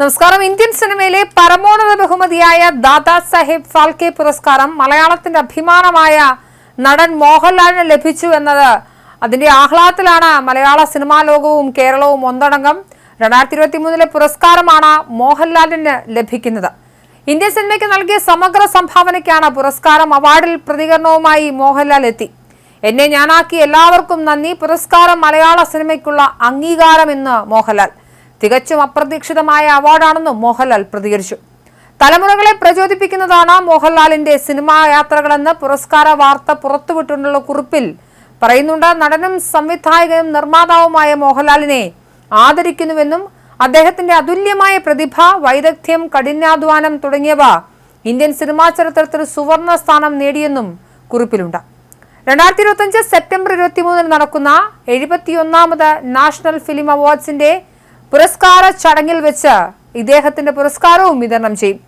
നമസ്കാരം. ഇന്ത്യൻ സിനിമയിലെ പരമോന്നത ബഹുമതിയായ ദാദാ സാഹിബ് ഫാൽക്കെ പുരസ്കാരം മലയാളത്തിന്റെ അഭിമാനമായ നടൻ മോഹൻലാലിന് ലഭിച്ചു എന്നത് അതിന്റെ ആഹ്ലാദത്തിലാണ് മലയാള സിനിമാ ലോകവും കേരളവും ഒന്നടങ്കം. രണ്ടായിരത്തി ഇരുപത്തി മൂന്നിലെ പുരസ്കാരമാണ് മോഹൻലാലിന് ലഭിക്കുന്നത്. ഇന്ത്യൻ സിനിമയ്ക്ക് നൽകിയ സമഗ്ര സംഭാവനയ്ക്കാണ് പുരസ്കാരം അവാർഡിൽ പ്രതികരണവുമായി മോഹൻലാൽ എത്തി. എന്നെ ഞാനാക്കി എല്ലാവർക്കും നന്ദി. പുരസ്കാരം മലയാള സിനിമയ്ക്കുള്ള അംഗീകാരം എന്ന് മോഹൻലാൽ. തികച്ചും അപ്രതീക്ഷിതമായ അവാർഡാണെന്നും മോഹൻലാൽ പ്രതികരിച്ചു. തലമുറകളെ പ്രചോദിപ്പിക്കുന്നതാണ് മോഹൻലാലിന്റെ സിനിമാ യാത്രകളെന്ന് പുരസ്കാര വാർത്ത പുറത്തുവിട്ടുള്ള കുറിപ്പിൽ പറയുന്നുണ്ട്. നടനും സംവിധായകനും നിർമ്മാതാവുമായ മോഹൻലാലിനെ ആദരിക്കുന്നുവെന്നും അദ്ദേഹത്തിന്റെ അതുല്യമായ പ്രതിഭ വൈദഗ്ധ്യം കഠിനാധ്വാനം തുടങ്ങിയവ ഇന്ത്യൻ സിനിമാ ചരിത്രത്തിൽ സുവർണ സ്ഥാനം നേടിയെന്നും കുറിപ്പിലുണ്ട്. രണ്ടായിരത്തി ഇരുപത്തിയഞ്ച് സെപ്റ്റംബർ ഇരുപത്തിമൂന്നിന് നടക്കുന്ന എഴുപത്തിയൊന്നാമത് നാഷണൽ ഫിലിം അവാർഡ്സിന്റെ പുരസ്കാര ചടങ്ങിൽ വെച്ച് ഇദ്ദേഹത്തിന്റെ പുരസ്കാരവും വിതരണം ചെയ്യും.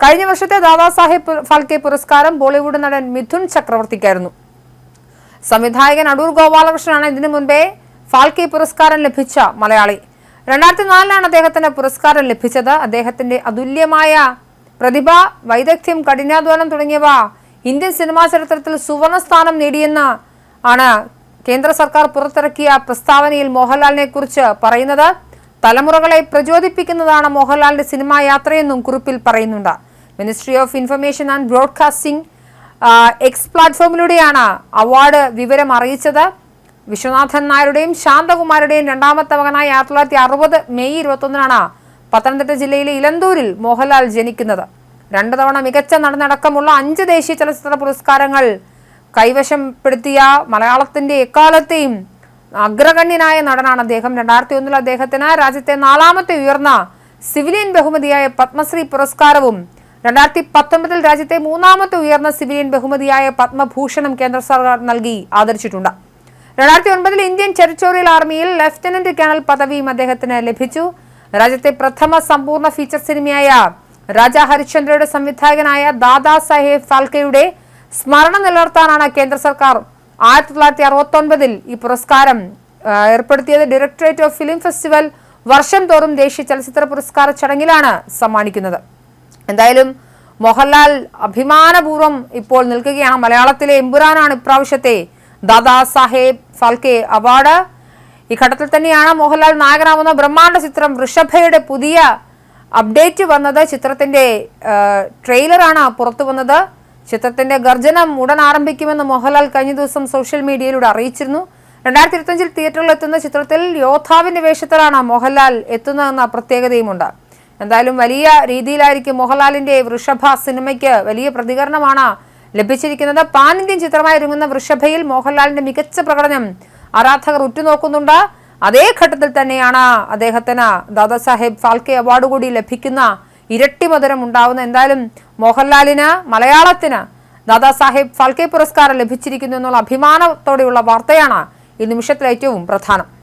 കഴിഞ്ഞ വർഷത്തെ ദാദാസാഹേബ് ഫാൽക്കെ പുരസ്കാരം ബോളിവുഡ് നടൻ മിഥുൻ ചക്രവർത്തിക്കായിരുന്നു. സംവിധായകൻ അടൂർ ഗോപാലകൃഷ്ണനാണ് ഇതിനു മുൻപേ ഫാൽക്കെ പുരസ്കാരം ലഭിച്ച മലയാളി. രണ്ടായിരത്തി നാലിലാണ് അദ്ദേഹത്തിന് പുരസ്കാരം ലഭിച്ചത്. അദ്ദേഹത്തിന്റെ അതുല്യമായ പ്രതിഭ വൈദഗ്ധ്യം കഠിനാധ്വാനം തുടങ്ങിയവ ഇന്ത്യൻ സിനിമാ ചരിത്രത്തിൽ സുവർണ സ്ഥാനം നേടിയെന്ന് ആണ് കേന്ദ്ര സർക്കാർ പുറത്തിറക്കിയ പ്രസ്താവനയിൽ മോഹൻലാലിനെ കുറിച്ച് പറയുന്നത്. തലമുറകളെ പ്രചോദിപ്പിക്കുന്നതാണ് മോഹൻലാലിന്റെ സിനിമാ യാത്രയെന്നും കുറിപ്പിൽ പറയുന്നുണ്ട്. Ministry of information and broadcasting X പ്ലാറ്റ്ഫോമിലൂടെയാണ് award വിവരം അറിയിച്ചത്. വിശ്വനാഥൻ നായരുടെയും ശാന്തകുമാരുടെയും രണ്ടാമത്തെ മകനായ ആയിരത്തി തൊള്ളായിരത്തി അറുപത് മെയ് ഇരുപത്തൊന്നിനാണ് പത്തനംതിട്ട ജില്ലയിലെ ഇലന്തൂരിൽ മോഹൻലാൽ ജനിക്കുന്നത്. രണ്ടു തവണ മികച്ച നടനടക്കമുള്ള അഞ്ച് ദേശീയ ചലച്ചിത്ര പുരസ്കാരങ്ങൾ കൈവശപ്പെടുത്തിയ മലയാളത്തിന്റെ എക്കാലത്തെയും അഗ്രഗണ്യനായ നടനാണ് അദ്ദേഹം. രണ്ടായിരത്തി ഒന്നിൽ അദ്ദേഹത്തിന് രാജ്യത്തെ നാലാമത്തെ ഉയർന്ന സിവിലിയൻ ബഹുമതിയായ പത്മശ്രീ പുരസ്കാരവും രണ്ടായിരത്തി പത്തൊമ്പതിൽ രാജ്യത്തെ മൂന്നാമത്തെ ഉയർന്ന സിവിലിയൻ ബഹുമതിയായ പത്മഭൂഷണം കേന്ദ്ര സർക്കാർ നൽകി ആദരിച്ചിട്ടുണ്ട്. രണ്ടായിരത്തി ഒൻപതിൽ ഇന്ത്യൻ ടെറിറ്റോറിയൽ ആർമിയിൽ ലഫ്റ്റനന്റ് കേണൽ പദവിയും അദ്ദേഹത്തിന് ലഭിച്ചു. രാജ്യത്തെ പ്രഥമ സമ്പൂർണ ഫീച്ചർ സിനിമയായ രാജാ ഹരിശ്ചന്ദ്രയുടെ സംവിധായകനായ ദാദാ സാഹേബ് ഫാൽക്കെയുടെ സ്മരണ നിലനിർത്താനാണ് കേന്ദ്ര സർക്കാർ ആയിരത്തി തൊള്ളായിരത്തി അറുപത്തി ഒൻപതിൽ ഈ പുരസ്കാരം ഏർപ്പെടുത്തിയത് ഡയറക്ടറേറ്റ് ഓഫ് ഫിലിം ഫെസ്റ്റിവൽ വർഷം തോറും ദേശീയ ചലച്ചിത്ര പുരസ്കാര ചടങ്ങിലാണ് സമ്മാനിക്കുന്നത്. എന്തായാലും മോഹൻലാൽ അഭിമാനപൂർവം ഇപ്പോൾ നിൽക്കുകയാണ്. മലയാളത്തിലെ എമ്പുരാനാണ് ഇപ്രാവശ്യത്തെ ദാദാ സാഹേബ് ഫാൽക്കെ അവാർഡ്. ഈ ഘട്ടത്തിൽ തന്നെയാണ് മോഹൻലാൽ നായകനാവുന്ന ബ്രഹ്മാണ്ഡ ചിത്രം ഋഷഭയുടെ പുതിയ അപ്ഡേറ്റ് വന്നത്. ചിത്രത്തിന്റെ ട്രെയിലറാണ് പുറത്തു വന്നത്. ചിത്രത്തിന്റെ ഗർജനം ഉടൻ ആരംഭിക്കുമെന്ന് മോഹൻലാൽ കഴിഞ്ഞ ദിവസം സോഷ്യൽ മീഡിയയിലൂടെ അറിയിച്ചിരുന്നു. രണ്ടായിരത്തി ഇരുപത്തഞ്ചിൽ തിയേറ്ററിൽ എത്തുന്ന ചിത്രത്തിൽ യോദ്ധാവിന്റെ വേഷത്തിലാണ് മോഹൻലാൽ എത്തുന്നതെന്ന പ്രത്യേകതയുമുണ്ട്. എന്തായാലും വലിയ രീതിയിലായിരിക്കും മോഹൻലാലിന്റെ വൃഷഭ സിനിമയ്ക്ക് വലിയ പ്രതികരണമാണ് ലഭിച്ചിരിക്കുന്നത്. പാൻ ഇന്ത്യൻ ചിത്രമായി ഒരുങ്ങുന്ന വൃഷഭയിൽ മോഹൻലാലിന്റെ മികച്ച പ്രകടനം ആരാധകർ ഉറ്റുനോക്കുന്നുണ്ട്. അതേ ഘട്ടത്തിൽ തന്നെയാണ് അദ്ദേഹത്തിന് ദാദാസാഹേബ് ഫാൽക്കെ അവാർഡ് കൂടി ലഭിക്കുന്ന ഇരട്ടി മധുരം ഉണ്ടാവുന്ന എന്തായാലും മോഹൻലാലിന് മലയാളത്തിന് ദാദാസാഹേബ് ഫാൽക്കെ പുരസ്കാരം ലഭിച്ചിരിക്കുന്നു എന്നുള്ള അഭിമാനത്തോടെയുള്ള വാർത്തയാണ് ഈ നിമിഷത്തിൽ ഏറ്റവും പ്രധാനം.